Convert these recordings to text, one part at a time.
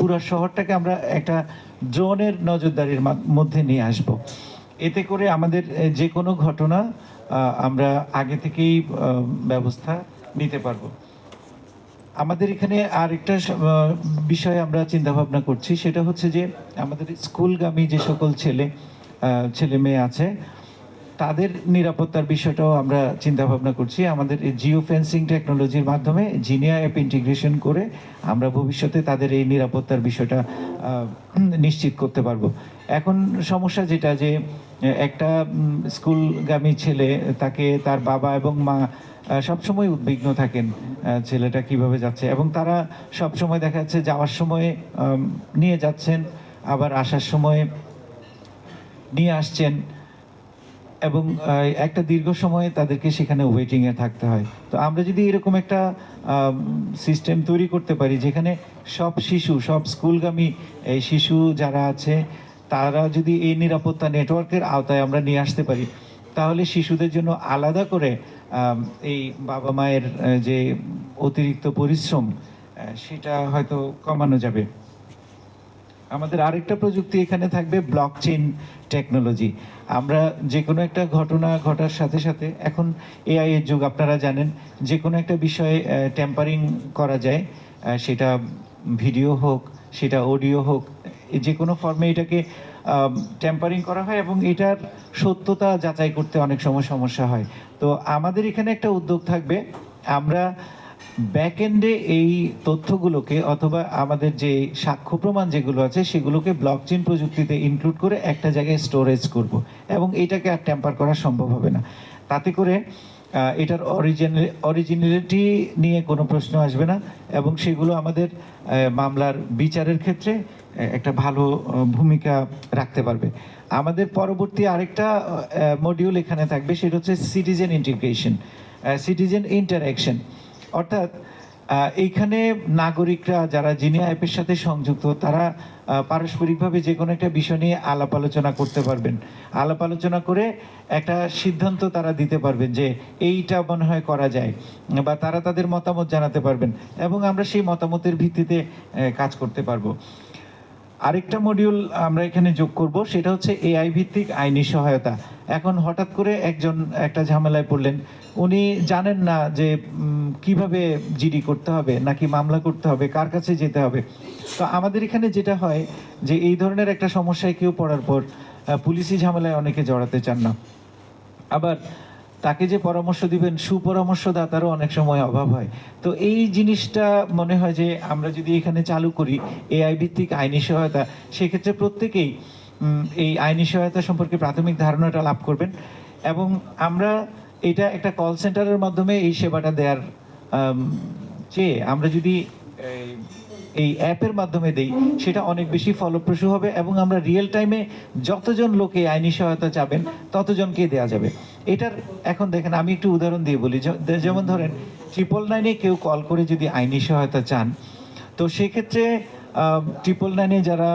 পুরো শহরটাকে আমরা একটা ড্রোনের নজরদারির মধ্যে নিয়ে আসব। এতে করে আমাদের যে কোনো ঘটনা আমরা আগে থেকেই ব্যবস্থা নিতে পারব। আমাদের এখানে আরেকটা বিষয় আমরা চিন্তা ভাবনা করছি, সেটা হচ্ছে যে আমাদের স্কুলগামী যে সকল ছেলে ছেলে মেয়ে আছে তাদের নিরাপত্তার বিষয়টাও আমরা চিন্তা ভাবনা করছি। আমাদের জিও ফেন্সিং টেকনোলজির মাধ্যমে জিনিয়া অ্যাপ ইন্টিগ্রেশন করে আমরা ভবিষ্যতে তাদের এই নিরাপত্তার বিষয়টা নিশ্চিত করতে পারব। এখন সমস্যা যেটা যে, একটা স্কুলগামী ছেলে তাকে তার বাবা এবং মা সবসময় উদ্বিগ্ন থাকেন ছেলেটা কীভাবে যাচ্ছে এবং তারা সবসময় দেখা যাচ্ছে যাওয়ার সময় নিয়ে যাচ্ছেন, আবার আসার সময় নিয়ে আসছেন। এবং একটা দীর্ঘ সময় তাদেরকে সেখানে ওয়েটিংয়ে থাকতে হয়। তো আমরা যদি এরকম একটা সিস্টেম তৈরি করতে পারি, যেখানে সব শিশু, সব স্কুলগামী এই শিশু যারা আছে, তারা যদি এই নিরাপত্তা নেটওয়ার্কের আওতায় আমরা নিয়ে আসতে পারি, তাহলে শিশুদের জন্য আলাদা করে এই বাবা মায়ের যে অতিরিক্ত পরিশ্রম সেটা হয়তো কমানো যাবে। আমাদের আরেকটা প্রযুক্তি এখানে থাকবে ব্লক চেইন টেকনোলজি আমরা যে কোনো একটা ঘটনা ঘটার সাথে সাথে, এখন এআই এর যুগ, আপনারা জানেন যে কোনো একটা বিষয়ে টেম্পারিং করা যায় সেটা ভিডিও হোক, সেটা অডিও হোক যে কোনো ফর্মে এটাকে টেম্পারিং করা হয় এবং এটার সত্যতা যাচাই করতে অনেক সময় সমস্যা হয়। তো আমাদের এখানে একটা উদ্যোগ থাকবে, আমরা ব্যাকএন্ডে এই তথ্যগুলোকে অথবা আমাদের যে সাক্ষ্য প্রমাণ যেগুলো আছে, সেগুলোকে ব্লকচেন প্রযুক্তিতে ইনক্লুড করে একটা জায়গায় স্টোরেজ করব এবং এটাকে আর টেম্পার করা সম্ভব হবে না। তাতে করে এটার অরিজিনাল অরিজিনালিটি নিয়ে কোনো প্রশ্ন আসবে না এবং সেগুলো আমাদের মামলার বিচারের ক্ষেত্রে একটা ভালো ভূমিকা রাখতে পারবে। আমাদের পরবর্তী আরেকটা মডিউল এখানে থাকবে, সেটা হচ্ছে সিটিজেন ইন্টিগ্রেশন সিটিজেন ইন্টারাকশন অর্থাৎ এইখানে নাগরিকরা যারা জিনিয়া অ্যাপের সাথে সংযুক্ত, তারা পারস্পরিকভাবে যে কোনো একটা বিষয় নিয়ে আলাপ আলোচনা করতে পারবেন। আলাপ আলোচনা করে একটা সিদ্ধান্ত তারা দিতে পারবেন যে এইটা মনে হয় করা যায় বা তারা তাদের মতামত জানাতে পারবেন এবং আমরা সেই মতামতের ভিত্তিতে কাজ করতে পারব। আরেকটা মডিউল আমরা এখানে যোগ করব, সেটা হচ্ছে এআই ভিত্তিক আইনি সহায়তা। এখন হঠাৎ করে একজন, একটা ঝামেলায় পড়লেন। উনি জানেন না যে কীভাবে জিডি করতে হবে, নাকি মামলা করতে হবে, কার কাছে যেতে হবে। তো আমাদের এখানে যেটা হয় যে, এই ধরনের একটা সমস্যায় কেউ পড়ার পর পুলিশি ঝামেলায় অনেকে জড়াতে চান না। আবার তাকে যে পরামর্শ দিবেন, সুপরামর্শদাতারও অনেক সময় অভাব হয়। তো এই জিনিসটা মনে হয় যে আমরা যদি এখানে চালু করি, এআই ভিত্তিক আইনি সহায়তা, সেক্ষেত্রে প্রত্যেকেই এই আইনি সহায়তা সম্পর্কে প্রাথমিক ধারণাটা লাভ করবেন। এবং আমরা এটা একটা কল সেন্টারের মাধ্যমে এই সেবাটা দেওয়ার চেয়ে আমরা যদি এই অ্যাপের মাধ্যমে দেই, সেটা অনেক বেশি ফলপ্রসূ হবে এবং আমরা রিয়েল টাইমে যতজন লোকে আইনি সহায়তা চাবেন ততজনকে দেওয়া যাবে। এটার এখন দেখেন, আমি একটু উদাহরণ দিয়ে বলি। যেমন ধরেন ট্রিপল নাইনে কেউ কল করে যদি আইনি সহায়তা চান, তো সেক্ষেত্রে ট্রিপল নাইনে যারা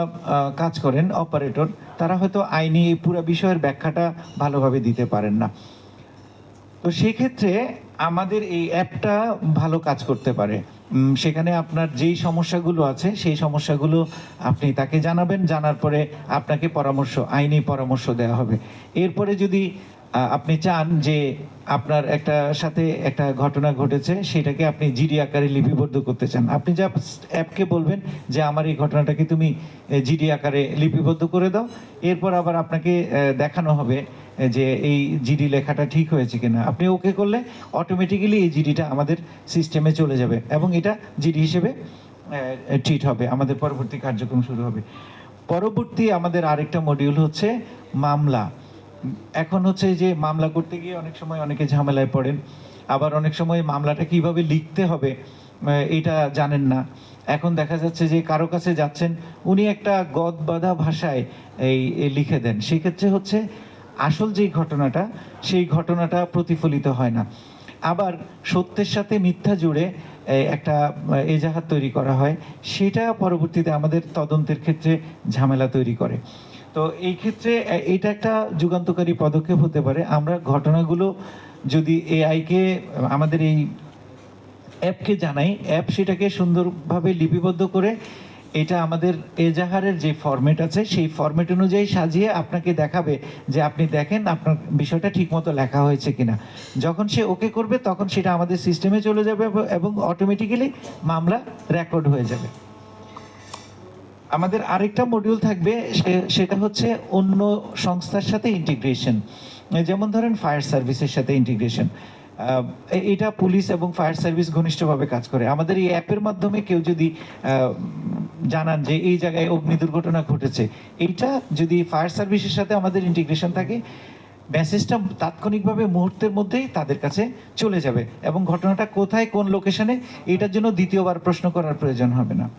কাজ করেন অপারেটর তারা হয়তো আইনি এই পুরো বিষয়ের ব্যাখ্যাটা ভালোভাবে দিতে পারেন না। তো সেক্ষেত্রে আমাদের এই অ্যাপটা ভালো কাজ করতে পারে। সেখানে আপনার যেই সমস্যাগুলো আছে, সেই সমস্যাগুলো আপনি তাকে জানাবেন, জানার পরে আপনাকে পরামর্শ, আইনি পরামর্শ দেওয়া হবে। এরপরে যদি আপনি চান যে আপনার একটা সাথে একটা ঘটনা ঘটেছে, সেটাকে আপনি জিডি আকারে লিপিবদ্ধ করতে চান। আপনি যা অ্যাপকে বলবেন যে, আমার এই ঘটনাটাকে তুমি জিডি আকারে লিপিবদ্ধ করে দাও। এরপর আবার আপনাকে দেখানো হবে যে এই জিডি লেখাটা ঠিক হয়েছে কিনা। আপনি ওকে করলে অটোমেটিক্যালি এই জিডিটা আমাদের সিস্টেমে চলে যাবে এবং এটা জিডি হিসেবে ট্রিট হবে। আমাদের পরবর্তী কার্যক্রম শুরু হবে। পরবর্তী আমাদের আরেকটা মডিউল হচ্ছে মামলা। এখন হচ্ছে যে মামলা করতে গিয়ে অনেক সময় অনেকে ঝামেলায় পড়েন। আবার অনেক সময় মামলাটা কীভাবে লিখতে হবে এটা জানেন না। এখন দেখা যাচ্ছে যে কারও কাছে যাচ্ছেন, উনি একটা গদ বাঁধা ভাষায় এই লিখে দেন। সেক্ষেত্রে হচ্ছে আসল যেই ঘটনাটা, সেই ঘটনাটা প্রতিফলিত হয় না। আবার সত্যের সাথে মিথ্যা জুড়ে একটা এজাহাত তৈরি করা হয়। সেটা পরবর্তীতে আমাদের তদন্তের ক্ষেত্রে ঝামেলা তৈরি করে। তো এই ক্ষেত্রে এটা একটা যুগান্তকারী পদক্ষেপ হতে পারে। আমরা ঘটনাগুলো যদি এআইকে আমাদের এই অ্যাপকে জানাই, অ্যাপ সেটাকে সুন্দরভাবে লিপিবদ্ধ করে এটা আমাদের এজাহারের যে ফরম্যাট আছে, সেই ফরম্যাট অনুযায়ী সাজিয়ে আপনাকে দেখাবে যে আপনি দেখেন আপনার বিষয়টা ঠিকমতো লেখা হয়েছে কিনা। যখন সে ওকে করবে, তখন সেটা আমাদের সিস্টেমে চলে যাবে এবং- অটোমেটিক্যালি মামলা রেকর্ড হয়ে যাবে। আমাদের আরেকটা মডিউল থাকবে সেটা হচ্ছে অন্য সংস্থার সাথে ইন্টিগ্রেশন যেমন ধরেন ফায়ার সার্ভিসের সাথে ইন্টিগ্রেশন এটা পুলিশ এবং ফায়ার সার্ভিস ঘনিষ্ঠভাবে কাজ করে। আমাদের এই অ্যাপের মাধ্যমে কেউ যদি জানান যে এই জায়গায় অগ্নি দুর্ঘটনা ঘটেছে। এইটা যদি ফায়ার সার্ভিসের সাথে আমাদের ইন্টিগ্রেশন থাকে মেসেজটা তাৎক্ষণিকভাবে মুহূর্তের মধ্যেই তাদের কাছে চলে যাবে। এবং ঘটনাটা কোথায়, কোন লোকেশনে এটার জন্য দ্বিতীয়বার প্রশ্ন করার প্রয়োজন হবে না।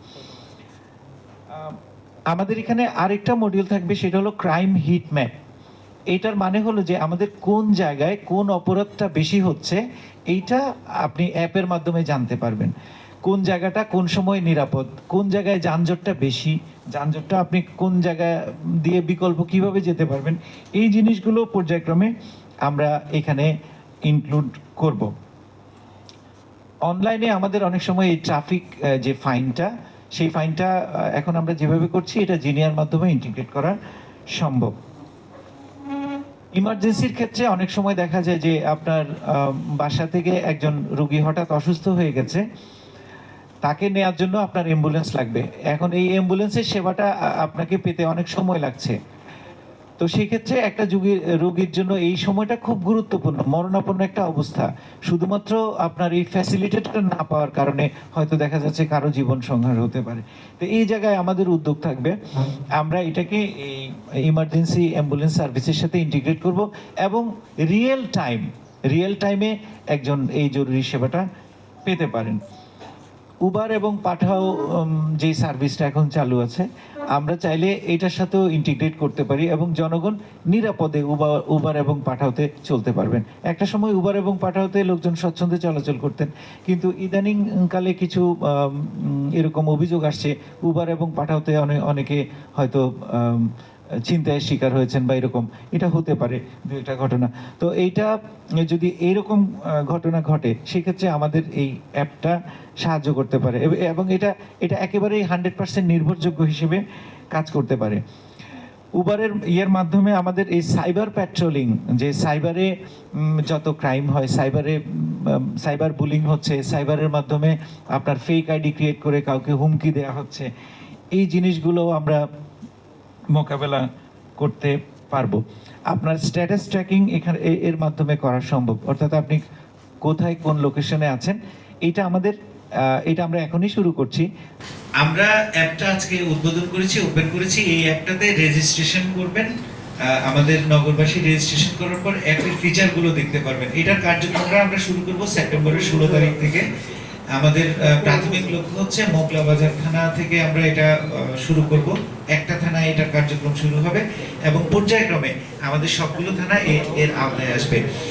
আমাদের এখানে আরেকটা মডিউল থাকবে, সেটা হলো ক্রাইম হিট ম্যাপ এটার মানে হলো যে আমাদের কোন জায়গায় কোন অপরাধটা বেশি হচ্ছে, এইটা আপনি অ্যাপের মাধ্যমে জানতে পারবেন। কোন জায়গাটা কোন সময় নিরাপদ? কোন জায়গায় যানজটটা বেশি? যানজটটা আপনি কোন জায়গা দিয়ে বিকল্প কীভাবে যেতে পারবেন? এই জিনিসগুলো পর্যায়ক্রমে আমরা এখানে ইনক্লুড করব। অনলাইনে আমাদের অনেক সময় এই ট্রাফিক যে ফাইনটা সেই ফাইনটা এখন আমরা যেভাবে করছি, এটা জিনিয়ার মাধ্যমে ইন্টিগ্রেট করা সম্ভব। ইমার্জেন্সির ক্ষেত্রে অনেক সময় দেখা যায় যে আপনার বাসা থেকে একজন রুগী হঠাৎ অসুস্থ হয়ে গেছে। তাকে নেওয়ার জন্য আপনার অ্যাম্বুলেন্স লাগবে। এখন এই অ্যাম্বুলেন্সের সেবাটা আপনাকে পেতে অনেক সময় লাগছে। তো সেক্ষেত্রে একটা যুগী, রোগীর জন্য এই সময়টা খুব গুরুত্বপূর্ণ, মরণাপন্ন একটা অবস্থা। শুধুমাত্র আপনার এই ফ্যাসিলিটিটা না পাওয়ার কারণে হয়তো দেখা যাচ্ছে কারও জীবন সংহার হতে পারে। তো এই জায়গায় আমাদের উদ্যোগ থাকবে। আমরা এটাকে এই ইমার্জেন্সি অ্যাম্বুলেন্স সার্ভিসের সাথে ইন্টিগ্রেট করব এবং রিয়েল টাইম রিয়েল টাইমে একজন এই জরুরি সেবাটা পেতে পারেন। উবার এবং পাঠাও যে সার্ভিসটা এখন চালু আছে, আমরা চাইলে এটার সাথেও ইন্টিগ্রেট করতে পারি এবং জনগণ নিরাপদে উবার উবার এবং পাঠাওতে চলতে পারবেন। একটা সময় উবার এবং পাঠাওতে লোকজন স্বচ্ছন্দে চলাচল করতেন, কিন্তু ইদানিং কালে কিছু এরকম অভিযোগ আসছে উবার এবং পাঠাওতে অনেক হয়তো চিন্তায় শিকার হয়েছেন বা এরকম, এটা হতে পারে দু একটা ঘটনা। তো এইটা যদি এইরকম ঘটনা ঘটে, সেক্ষেত্রে আমাদের এই অ্যাপটা সাহায্য করতে পারে। এবং এটা এটা একেবারেই হান্ড্রেড পার্সেন্ট নির্ভরযোগ্য হিসেবে কাজ করতে পারে। উবারের ইয়ের মাধ্যমে আমাদের এই সাইবার প্যাট্রোলিং, যে সাইবারে যত ক্রাইম হয়, সাইবারে সাইবার বুলিং হচ্ছে, সাইবারের মাধ্যমে আপনার ফেক আইডি ক্রিয়েট করে কাউকে হুমকি দেওয়া হচ্ছে, এই জিনিসগুলো আমরা মোকাবেলা করতে পারব। আপনার স্ট্যাটাস ট্র্যাকিং এখানে এর মাধ্যমে করা সম্ভব। অর্থাৎ আপনি কোথায় কোন লোকেশনে আছেন, এটা আমাদের এটা আমরা এখনই শুরু করছি। আমরা অ্যাপটা আজকে উদ্বোধন করেছি, ওপেন করেছি। এই অ্যাপটাতে রেজিস্ট্রেশন করবেন। আমাদের নগরবাসী রেজিস্ট্রেশন করার পর অ্যাপের ফিচারগুলো দেখতে পারবেন। এটার কার্যক্রমটা আমরা শুরু করব সেপ্টেম্বরের ষোলো তারিখ থেকে। আমাদের প্রাথমিক লক্ষ্য হচ্ছে মোকলা বাজার থানা থেকে আমরা এটা শুরু করব। একটা থানায় এটার কার্যক্রম শুরু হবে এবং পর্যায়ক্রমে আমাদের সবগুলো থানা এর আওতায় আসবে।